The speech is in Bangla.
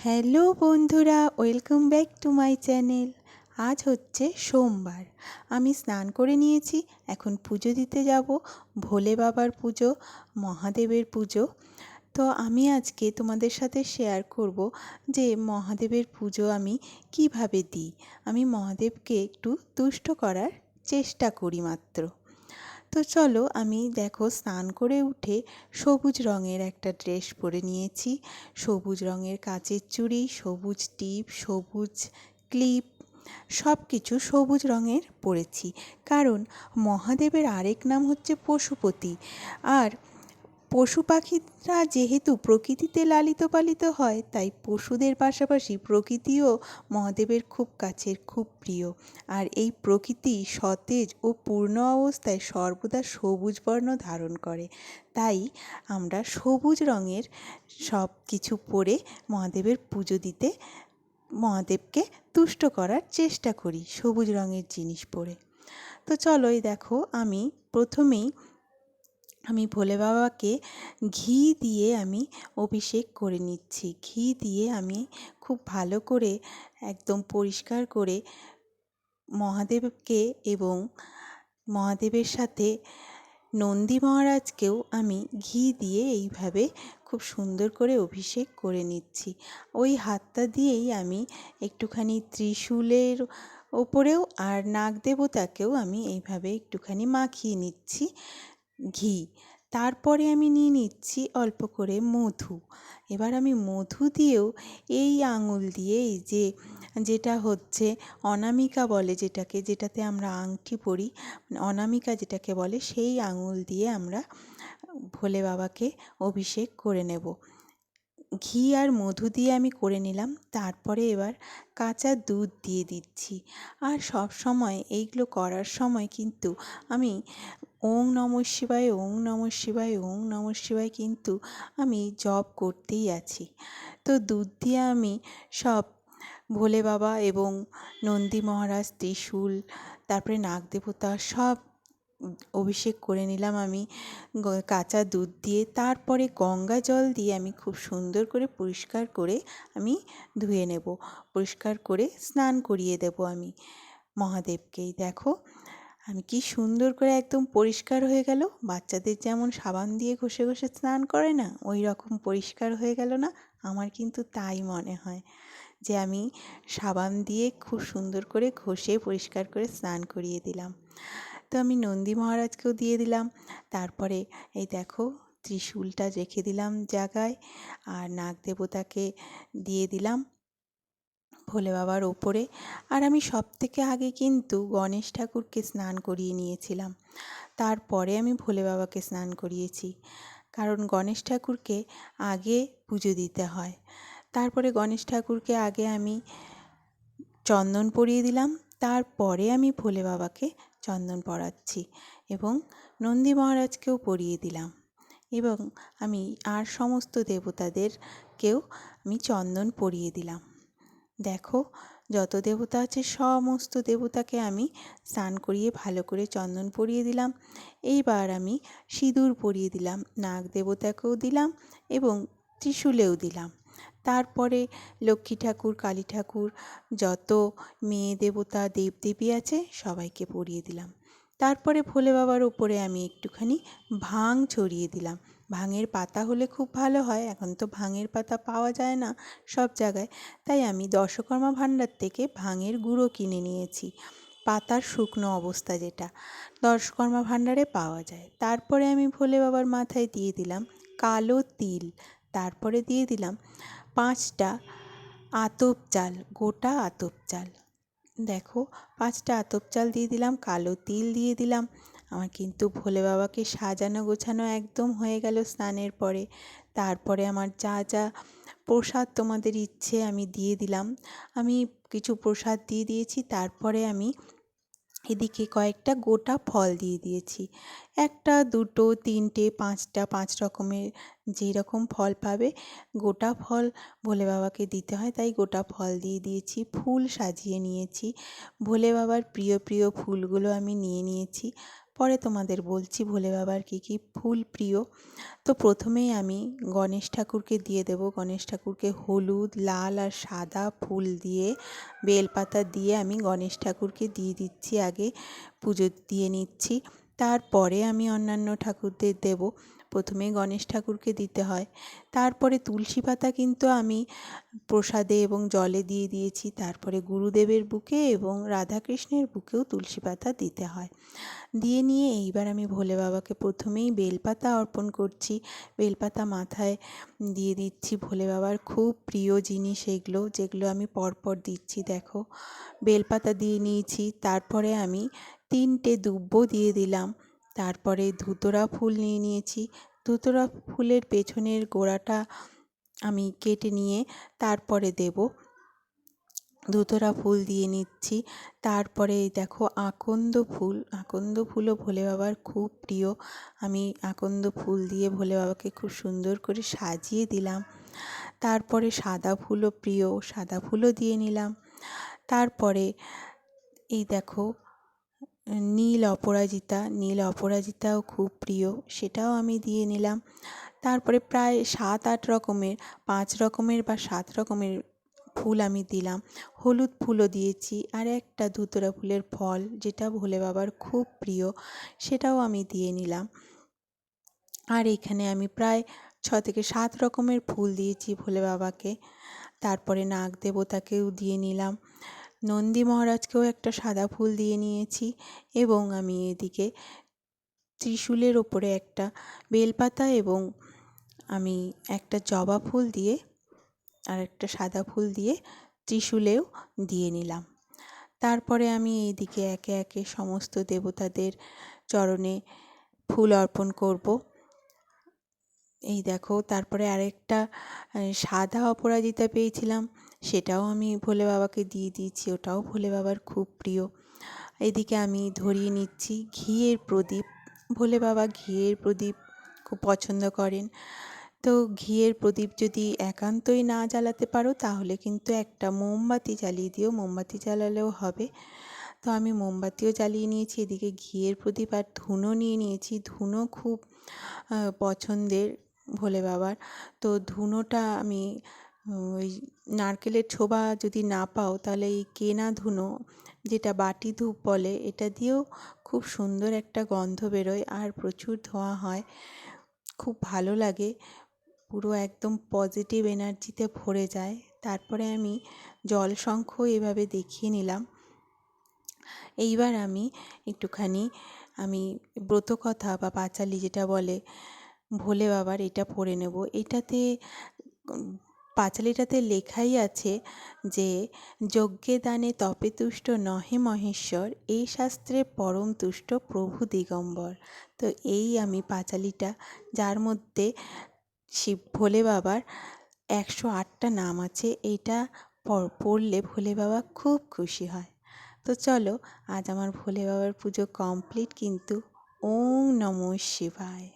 হ্যালো বন্ধুরা, welcome back to my channel. আজ হচ্ছে সোমবার। আমি স্নান করে নিয়েছি, এখন পুজো দিতে যাব, ভোলে বাবার পুজো, মহাদেবের পুজো। তো আমি আজকে তোমাদের সাথে শেয়ার করব যে মহাদেবের পুজো আমি কীভাবে দিই। আমি মহাদেবকে একটু তুষ্ট করার চেষ্টা করি মাত্র। তো চলো আমি দেখো স্নান করে উঠে সবুজ রঙের একটা ড্রেস পরে নিয়েছি। সবুজ রঙের কাচের চুড়ি, সবুজ টিপ, সবুজ ক্লিপ সব কিছু সবুজ রঙের পরেছি। কারণ মহাদেবের আরেক নাম হচ্ছে পশুপতি। আর পশু পাখিরা যেহেতু প্রকৃতিতে লালিত পালিত হয়, তাই পশুদের পাশাপাশি প্রকৃতিও মহাদেবের খুব কাছের, খুব প্রিয়। আর এই প্রকৃতি সতেজ ও পূর্ণ অবস্থায় সর্বদা সবুজ বর্ণ ধারণ করে। তাই আমরা সবুজ রঙের সব কিছু পরে মহাদেবের পুজো দিতে মহাদেবকে তুষ্ট করার চেষ্টা করি, সবুজ রঙের জিনিস পরে। তো চলোই দেখো, আমি প্রথমেই আমি ভোলে বাবাকে ঘি দিয়ে আমি অভিষেক করে নিচ্ছি। ঘি দিয়ে আমি খুব ভালো করে, একদম পরিষ্কার করে মহাদেবকে এবং মহাদেবের সাথে নন্দী মহারাজকেও আমি ঘি দিয়ে এইভাবে খুব সুন্দর করে অভিষেক করে নিচ্ছি। ওই হাতটা দিয়েই আমি একটুখানি ত্রিশূলের ওপরেও আর নাগ দেবতাকেও আমি এইভাবে একটুখানি মাখিয়ে নিচ্ছি। ঘি। তারপরে আমি নিয়ে নিচ্ছি অল্প করে মধু। এবার আমি মধু দিয়েও এই আঙুল দিয়েই যে, যেটা হচ্ছে অনামিকা বলে যেটাকে, যেটাতে আমরা আংটি পরি অনামিকা যেটাকে বলে, সেই আঙুল দিয়ে আমরা ভোলে বাবাকে অভিষেক করে নেব। ঘি আর মধু দিয়ে আমি করে নিলাম, তারপরে এবার কাঁচা দুধ দিয়ে দিচ্ছি। আর সব সময় এইগুলো করার সময় কিন্তু আমি ওং নম শিবায়, ওং নম শিবায়, ওং নম শিবায় কিন্তু আমি জপ করতেই আছি। তো দুধ দিয়ে আমি সব ভোলে বাবা এবং নন্দী মহারাজ, ত্রিশূল, তারপরে নাগদেবতা সব অভিষেক করে নিলাম আমি কাঁচা দুধ দিয়ে। তারপরে গঙ্গা জল দিয়ে আমি খুব সুন্দর করে পরিষ্কার করে আমি ধুয়ে নেব, পরিষ্কার করে স্নান করিয়ে দেব আমি মহাদেবকেই। দেখো আমি কি সুন্দর করে একদম পরিষ্কার হয়ে গেল? বাচ্চাদের যেমন সাবান দিয়ে ঘষে ঘষে স্নান করে না ওই রকম পরিষ্কার হয়ে গেল না? আমার কিন্তু তাই মনে হয় যে আমি সাবান দিয়ে খুব সুন্দর করে ঘষে পরিষ্কার করে স্নান করিয়ে দিলাম। তো আমি নন্দী মহারাজকেও দিয়ে দিলাম। তারপরে এই দেখো ত্রিশূলটা রেখে দিলাম জায়গায় আর নাগ দেবতাকে দিয়ে দিলাম। ভোলে বাবার ওপরে আর আমি সব থেকে আগে কিন্তু গণেশ ঠাকুরকে স্নান করিয়ে নিয়েছিলাম। তারপরে আমি ভোলে বাবাকে স্নান করিয়েছি। কারণ গণেশ ঠাকুরকে আগে পুজো দিতে হয়। তারপরে গণেশ ঠাকুরকে আগে আমি চন্দন পরিয়ে দিলাম। তারপরে আমি ভোলে বাবাকে চন্দন পরাচ্ছি এবং নন্দী মহারাজকেও পরিয়ে দিলাম এবং আমি আর সমস্ত দেবতাদেরকেও আমি চন্দন পরিয়ে দিলাম। দেখো, যত দেবতা আছে সমস্ত দেবতাকে আমি স্নান করিয়ে ভালো করে চন্দন পরিয়ে দিলাম। এইবার আমি সিঁদুর পরিয়ে দিলাম, নাগ দেবতাকেও দিলাম এবং ত্রিশূলেও দিলাম। তারপরে লক্ষ্মী ঠাকুর, কালী ঠাকুর, যত মেয়ে দেবতা, দেবদেবী আছে সবাইকে পরিয়ে দিলাম। তারপরে ভোলে বাবার ওপরে আমি একটুখানি ভাং ছড়িয়ে দিলাম। ভাঙের পাতা হলে খুব ভালো হয়, এখন তো ভাঙের পাতা পাওয়া যায় না সব জায়গায়। তাই আমি দশকর্মা ভাণ্ডার থেকে ভাঙের গুঁড়ো কিনে নিয়েছি, পাতার শুকনো অবস্থা যেটা। দশকর্মা ভাণ্ডারে পাওয়া যায়। তারপরে আমি ভোলে বাবার মাথায় দিয়ে দিলাম কালো তিল। তারপরে দিয়ে দিলাম পাঁচটা আতপ চাল, গোটা আতপ চাল। দেখো, পাঁচটা আতপ চাল দিয়ে দিলাম, কালো তিল দিয়ে দিলাম। আমার কিন্তু ভোলে বাবাকে সাজানো গোছানো একদম হয়ে গেল স্নানের পরে। তারপরে আমার যা যা প্রসাদ তোমাদের ইচ্ছে আমি দিয়ে দিলাম। আমি কিছু প্রসাদ দিয়ে দিয়েছি, তারপরে আমি এদিকে কয়েকটা গোটা ফল দিয়ে দিয়েছি। একটা, দুটো, তিনটে, পাঁচটা, পাঁচ রকমের যেই রকম ফল পাবে, গোটা ফল ভোলে বাবাকে দিতে হয়, তাই গোটা ফল দিয়ে দিয়েছি, ফুল সাজিয়ে নিয়েছি। ভোলে বাবার প্রিয় প্রিয় ফুলগুলো আমি নিয়ে নিয়েছি। পরে তোমাদের বলছি ভোলে বাবার কী কী ফুল প্রিয়। তো প্রথমেই আমি গণেশ ঠাকুরকে দিয়ে দেব। গণেশ ঠাকুরকে হলুদ, লাল আর সাদা ফুল দিয়ে, বেলপাতা দিয়ে আমি গণেশ ঠাকুরকে দিয়ে দিচ্ছি, আগে পুজো দিয়ে নিচ্ছি। তারপরে আমি অন্যান্য ঠাকুরদের দেব। প্রথমে গণেশ ঠাকুরকে দিতে হয়। তারপরে তুলসী পাতা কিন্তু আমি প্রসাদে এবং জলে দিয়ে দিয়েছি। তারপরে গুরুদেবের বুকে এবং রাধাকৃষ্ণের বুকেও তুলসী পাতা দিতে হয়। দিয়ে নিয়ে এইবার আমি ভোলে বাবাকে প্রথমেই বেলপাতা অর্পণ করছি। বেলপাতা মাথায় দিয়ে দিচ্ছি ভোলে বাবার খুব প্রিয় জিনিস এগুলো, যেগুলো আমি পরপর দিচ্ছি, দেখো। বেলপাতা দিয়ে নিয়েছি, তারপরে আমি তিনটে দুব্ব দিয়ে দিলাম। তারপরে ধুতরা ফুল নিয়ে নিয়েছি। ধুতরা ফুলের পেছনের গোড়াটা আমি কেটে নিয়ে তারপরে দেব। ধুতরা ফুল দিয়ে নিচ্ছি। তারপরে দেখো আকন্দ ফুল। আকন্দ ফুলও ভোলে বাবার খুব প্রিয়। আমি আকন্দ ফুল দিয়ে ভোলে বাবাকে খুব সুন্দর করে সাজিয়ে দিলাম। তারপরে সাদা ফুলও প্রিয়, সাদা ফুলও দিয়ে নিলাম। তারপরে এই দেখো নীল অপরাজিতা, নীল অপরাজিতাও খুব প্রিয়, সেটাও আমি দিয়ে নিলাম। তারপরে প্রায় সাত আট রকমের, পাঁচ রকমের বা সাত রকমের ফুল আমি দিলাম। হলুদ ফুলও দিয়েছি আর একটা ধুতরা ফুলের ফল, যেটা ভোলে বাবার খুব প্রিয়, সেটাও আমি দিয়ে নিলাম। আর এখানে আমি প্রায় ছ থেকে সাত রকমের ফুল দিয়েছি ভোলে বাবাকে। তারপরে নাগ দেবতাকেও দিয়ে নিলাম। নন্দী মহারাজকেও একটা সাদা ফুল দিয়ে নিয়েছি এবং আমি এদিকে ত্রিশূলের ওপরে একটা বেলপাতা এবং আমি একটা জবা ফুল দিয়ে আর একটা সাদা ফুল দিয়ে ত্রিশূলেও দিয়ে নিলাম। তারপরে আমি এইদিকে একে একে সমস্ত দেবতাদের চরণে ফুল অর্পণ করব। এই দেখো, তারপরে আরেকটা সাদা অপরাজিতা পেয়েছিলাম। সেটাও আমি ভোলে বাবাকে দিয়ে দিয়েছি, ওটাও ভোলে বাবার খুব প্রিয়। এদিকে আমি ধরিয়ে নিচ্ছি ঘিয়ের প্রদীপ। ভোলে বাবা ঘিয়ের প্রদীপ খুব পছন্দ করেন। তো ঘিয়ের প্রদীপ যদি একান্তই না জ্বালাতে পারো, তাহলে কিন্তু একটা মোমবাতি জ্বালিয়ে দিও। মোমবাতি জ্বালালেও হবে। তো আমি মোমবাতিও জ্বালিয়ে নিয়েছি, এদিকে ঘিয়ের প্রদীপ আর ধুনো নিয়ে নিয়েছি। ধুনো খুব পছন্দের ভোলে বাবার। তো ধুনোটা আমি ওই নারকেলের ছোবা যদি না পাও, তাহলে এই কেনা ধুনো, যেটা বাটি ধূপ বলে, এটা দিয়েও খুব সুন্দর একটা গন্ধ বেরোয় আর প্রচুর ধোঁয়া হয়। খুব ভালো লাগে। পুরো একদম পজিটিভ এনার্জিতে ভরে যায়। তারপরে আমি জল শঙ্খ এভাবে দেখিয়ে নিলাম। এইবার আমি একটুখানি, আমি ব্রতকথা বা পাঁচালি যেটা বলে, ভোলে বাবার এটা পড়ে নেব। এটাতে পাঁচালিটাতে লেখাই আছে যে, যজ্ঞে দানে তপে তুষ্ট নহে মহেশ্বর এই শাস্ত্রে পরম তুষ্ট প্রভু দিগম্বর। তো এই আমি পাঁচালিটা, যার মধ্যে শিব ভোলে বাবার একশো আটটা নাম আছে, এইটা পড়লে ভোলে বাবা খুব খুশি হয়। তো চলো, আজ আমার ভোলে বাবার পুজো কমপ্লিট, কিন্তু ওম নমঃ শিবায়।